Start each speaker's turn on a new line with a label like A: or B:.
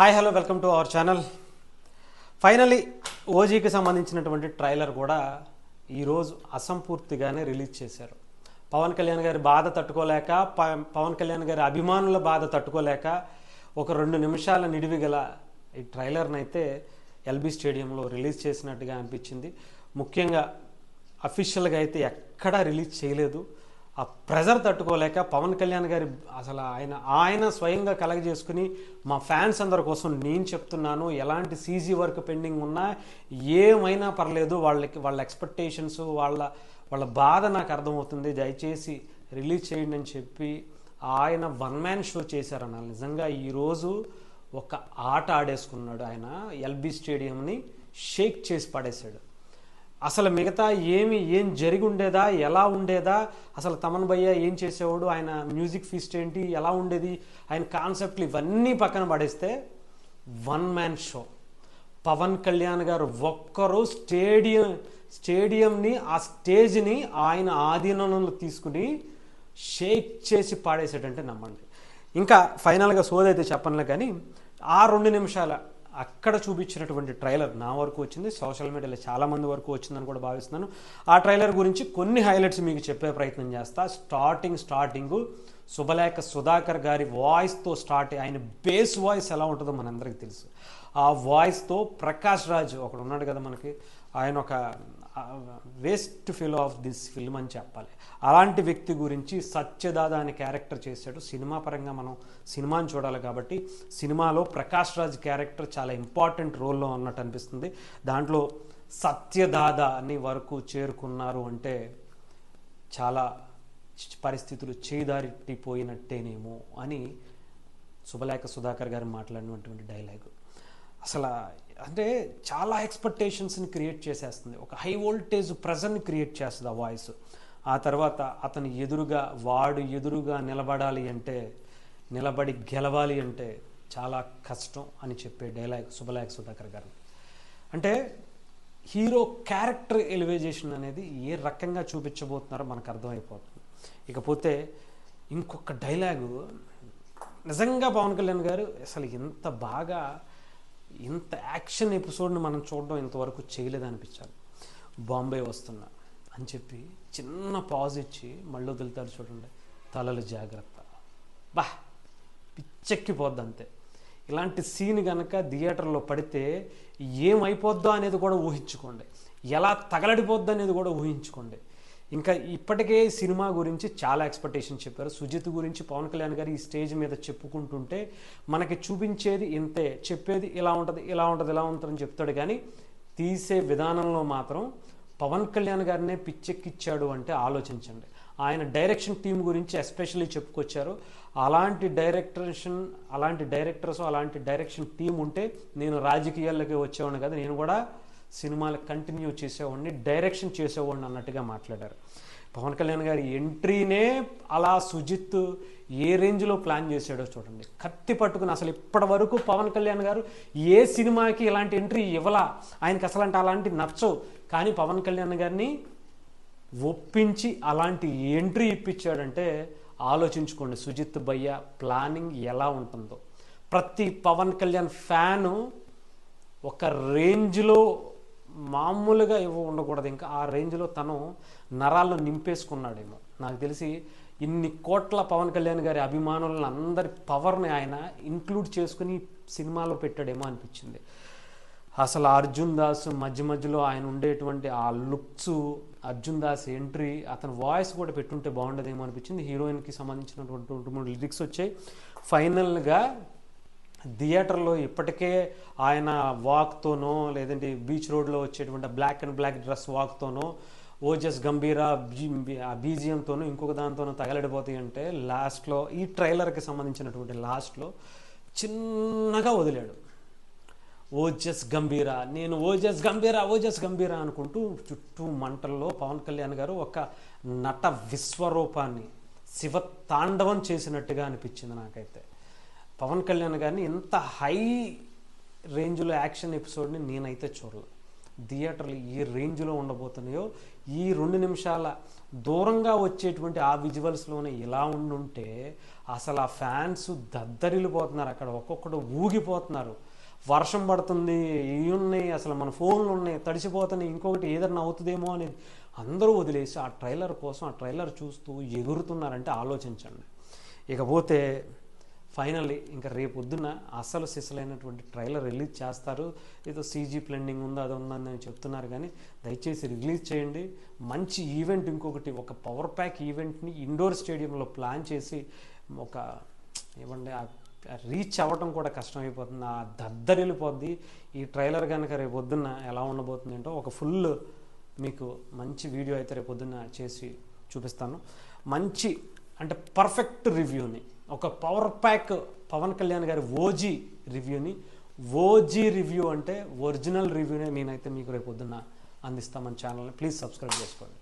A: Hi hello welcome to our channel finally ఓజీకి సంబంధించినటువంటి trailer కూడా ఈరోజు అసంపూర్తిగానే రిలీజ్ చేశారు. పవన్ కళ్యాణ్ గారి బాధ తట్టుకోలేక ప- పవన్ కళ్యాణ్ గారి అభిమానుల బాధ తట్టుకోలేక ఒక రెండు నిమిషాల నిడివి గల ఈ ట్రైలర్ని అయితే ఎల్బీ స్టేడియంలో రిలీజ్ చేసినట్టుగా అనిపించింది. ముఖ్యంగా అఫీషియల్గా అయితే ఎక్కడా రిలీజ్ చేయలేదు. ఆ ప్రెజర్ తట్టుకోలేక పవన్ కళ్యాణ్ గారి అసలు ఆయన ఆయన స్వయంగా కలగజేసుకుని మా ఫ్యాన్స్ అందరి కోసం నేను చెప్తున్నాను ఎలాంటి సీజీ వర్క్ పెండింగ్ ఉన్నా ఏమైనా పర్లేదు వాళ్ళకి వాళ్ళ ఎక్స్పెక్టేషన్స్ వాళ్ళ వాళ్ళ బాధ నాకు అర్థమవుతుంది దయచేసి రిలీజ్ చేయండి అని చెప్పి ఆయన వన్ మ్యాన్ షో చేశారన్న. నిజంగా ఈరోజు ఒక ఆట ఆడేసుకున్నాడు ఆయన ఎల్బీ స్టేడియంని షేక్ చేసి పడేశాడు. అసలు మిగతా ఏమి ఏం జరిగి ఉండేదా ఎలా ఉండేదా అసలు తమన్ భయ్య ఏం చేసేవాడు ఆయన మ్యూజిక్ ఫీస్ట్ ఏంటి ఎలా ఉండేది ఆయన కాన్సెప్ట్లు ఇవన్నీ పక్కన పడేస్తే one man show. Pavan Kalyan గారు ఒక్కరు స్టేడియం స్టేడియంని ఆ స్టేజ్ని ఆయన ఆధీనంలో తీసుకుని షేక్ చేసి పాడేసేటంటే నమ్మండి. ఇంకా ఫైనల్గా సోదైతే చెప్పనులే కానీ ఆ రెండు నిమిషాల అక్కడ చూపించినటువంటి ట్రైలర్ నా వరకు వచ్చింది. సోషల్ మీడియాలో చాలామంది వరకు వచ్చిందని కూడా భావిస్తున్నాను. ఆ ట్రైలర్ గురించి కొన్ని హైలైట్స్ మీకు చెప్పే ప్రయత్నం చేస్తా. స్టార్టింగ్ స్టార్టింగ్ శుభలేఖ సుధాకర్ గారి వాయిస్తో స్టార్ట్ ఆయన బేస్ వాయిస్ ఎలా ఉంటుందో మనందరికీ తెలుసు. ఆ వాయిస్తో ప్రకాష్ రాజ్ ఒకడు ఉన్నాడు కదా మనకి. ఆయన ఒక waste fill of this film అని చెప్పాలి. అలాంటి వ్యక్తి గురించి సత్యదాద అనే క్యారెక్టర్ చేశాడు. సినిమా పరంగా మనం సినిమాని చూడాలి కాబట్టి సినిమాలో ప్రకాష్ రాజ్ క్యారెక్టర్ చాలా ఇంపార్టెంట్ రోల్లో ఉన్నట్టు అనిపిస్తుంది. దాంట్లో సత్యదాద అని వరకు చేరుకున్నారు అంటే చాలా పరిస్థితులు చేదారిపోయినట్టేనేమో అని శుభలేఖ సుధాకర్ గారు మాట్లాడినటువంటి డైలాగు అసలు అంటే చాలా ఎక్స్పెక్టేషన్స్ని క్రియేట్ చేసేస్తుంది. ఒక హై వోల్టేజ్ ప్రెజర్ని క్రియేట్ చేస్తుంది ఆ వాయిస్ ఆ తర్వాత అతను ఎదురుగా వాడు ఎదురుగా నిలబడాలి అంటే నిలబడి గెలవాలి అంటే చాలా కష్టం అని చెప్పే డైలాగ్ సుబలాయక్ సుధాకర్ గారు అంటే హీరో క్యారెక్టర్ ఎలివేజేషన్ అనేది ఏ రకంగా చూపించబోతున్నారో మనకు అర్థమైపోతుంది. ఇకపోతే ఇంకొక డైలాగు నిజంగా పవన్ కళ్యాణ్ గారు అసలు ఎంత బాగా ఇంత యాక్షన్ ఎపిసోడ్ని మనం చూడడం ఇంతవరకు చేయలేదు అనిపించాలి బాంబే వస్తున్నా అని చెప్పి చిన్న పాజ్ ఇచ్చి మళ్ళీ వదులుతారు చూడండి. తలలు జాగ్రత్త. బా పిచ్చెక్కిపోద్ది అంతే. ఇలాంటి సీన్ కనుక థియేటర్లో పడితే ఏమైపోద్దో అనేది కూడా ఊహించుకోండి. ఎలా తగలడిపోద్దో అనేది కూడా ఊహించుకోండి. ఇంకా ఇప్పటికే సినిమా గురించి చాలా ఎక్స్పెక్టేషన్ చెప్పారు. సుజిత్ గురించి పవన్ కళ్యాణ్ గారు ఈ స్టేజ్ మీద చెప్పుకుంటుంటే మనకి చూపించేది ఇంతే చెప్పేది ఇలా ఉంటుంది ఇలా ఉంటుంది ఇలా ఉంటుందని చెప్తాడు కానీ తీసే విధానంలో మాత్రం పవన్ కళ్యాణ్ గారినే పిచ్చెక్కిచ్చాడు అంటే ఆలోచించండి. ఆయన డైరెక్షన్ టీం గురించి ఎస్పెషల్లీ చెప్పుకొచ్చారు. అలాంటి డైరెక్టర్షన్ అలాంటి డైరెక్టర్స్ అలాంటి డైరెక్షన్ టీం ఉంటే నేను రాజకీయాల్లోకి వచ్చేవాడిని కదా. నేను కూడా సినిమాలు కంటిన్యూ చేసేవాడిని డైరెక్షన్ చేసేవాడిని అన్నట్టుగా మాట్లాడారు. పవన్ కళ్యాణ్ గారి ఎంట్రీనే అలా సుజిత్ ఏ రేంజ్లో ప్లాన్ చేశాడో చూడండి. కత్తి పట్టుకుని అసలు ఇప్పటి వరకు పవన్ కళ్యాణ్ గారు ఏ సినిమాకి ఇలాంటి ఎంట్రీ ఇవ్వలా ఆయనకి అసలు అంటే అలాంటి నచ్చవు. కానీ పవన్ కళ్యాణ్ గారిని ఒప్పించి అలాంటి ఎంట్రీ ఇప్పించాడంటే ఆలోచించుకోండి. సుజిత్ భయ్య ప్లానింగ్ ఎలా ఉంటుందో. ప్రతి పవన్ కళ్యాణ్ ఫ్యాను ఒక రేంజ్లో మామూలుగా ఇవ్వ ఉండకూడదు. ఇంకా ఆ రేంజ్లో తను నరాల్లో నింపేసుకున్నాడేమో. నాకు తెలిసి ఇన్ని కోట్ల పవన్ కళ్యాణ్ గారి అభిమానులను అందరి పవర్ని ఆయన ఇంక్లూడ్ చేసుకుని సినిమాలో పెట్టాడేమో అనిపించింది. అసలు అర్జున్ దాస్ మధ్య మధ్యలో ఆయన ఉండేటువంటి ఆ లుక్స్ అర్జున్ దాస్ ఎంట్రీ అతని వాయిస్ కూడా పెట్టుంటే బాగుండదేమో అనిపించింది. హీరోయిన్కి సంబంధించినటువంటి రెండు మూడు లిరిక్స్ వచ్చాయి. ఫైనల్గా థియేటర్లో ఇప్పటికే ఆయన వాక్తోనో లేదంటే బీచ్ రోడ్లో వచ్చేటువంటి బ్లాక్ అండ్ బ్లాక్ డ్రెస్ వాక్తోనో ఓజస్ గంభీర బీజియంతోనూ ఇంకొక దాంతోనూ తగలడిపోతాయి అంటే లాస్ట్లో ఈ ట్రైలర్కి సంబంధించినటువంటి లాస్ట్లో చిన్నగా వదిలాడు. ఓజస్ గంభీర నేను ఓజస్ గంభీర ఓజస్ గంభీరా అనుకుంటూ చుట్టూ మంటల్లో పవన్ కళ్యాణ్ గారు ఒక నట విశ్వరూపాన్ని శివ తాండవం చేసినట్టుగా అనిపించింది నాకైతే. పవన్ కళ్యాణ్ గారిని ఇంత హై రేంజ్లో యాక్షన్ ఎపిసోడ్ని నేనైతే చూడలే. థియేటర్లు ఏ రేంజ్లో ఉండబోతున్నాయో ఈ రెండు నిమిషాల దూరంగా వచ్చేటువంటి ఆ విజువల్స్లోనే ఇలా ఉండుంటే అసలు ఆ ఫ్యాన్స్ దద్దరిల్లిపోతున్నారు. అక్కడ ఒక్కొక్కడు ఊగిపోతున్నారు. వర్షం పడుతుంది ఇవి ఉన్నాయి అసలు మన ఫోన్లు ఉన్నాయి తడిసిపోతున్నాయి ఇంకొకటి ఏదన్నా అవుతుందేమో అనేది అందరూ వదిలేసి ఆ ట్రైలర్ కోసం ఆ ట్రైలర్ చూస్తూ ఎగురుతున్నారంటే ఆలోచించండి. ఇకపోతే ఫైనల్లీ ఇంకా రేపు పొద్దున్న అసలు సిసలైనటువంటి ట్రైలర్ రిలీజ్ చేస్తారు. ఏదో సీజీ ప్లెండింగ్ ఉందో అది ఉందని చెప్తున్నారు కానీ దయచేసి రిలీజ్ చేయండి. మంచి ఈవెంట్ ఇంకొకటి ఒక పవర్ ప్యాక్ ఈవెంట్ని ఇండోర్ స్టేడియంలో ప్లాన్ చేసి ఒక ఏమంటే రీచ్ అవ్వటం కూడా కష్టమైపోతుంది. ఆ దద్దరిల్లిపోద్ది. ఈ ట్రైలర్ కనుక రేపు పొద్దున్న ఎలా ఉండబోతుంది ఏంటో ఒక ఫుల్ మీకు మంచి వీడియో అయితే రేపు పొద్దున్న చేసి చూపిస్తాను. మంచి అంటే పర్ఫెక్ట్ రివ్యూని ఒక పవర్ ప్యాక్ పవన్ కళ్యాణ్ గారి ఓజీ రివ్యూని. ఓజీ రివ్యూ అంటే ఒరిజినల్ రివ్యూనే నేనైతే మీకు రేపు పొద్దున్న అందిస్తామని ఛానల్ని. ప్లీజ్ సబ్స్క్రైబ్ చేసుకోండి.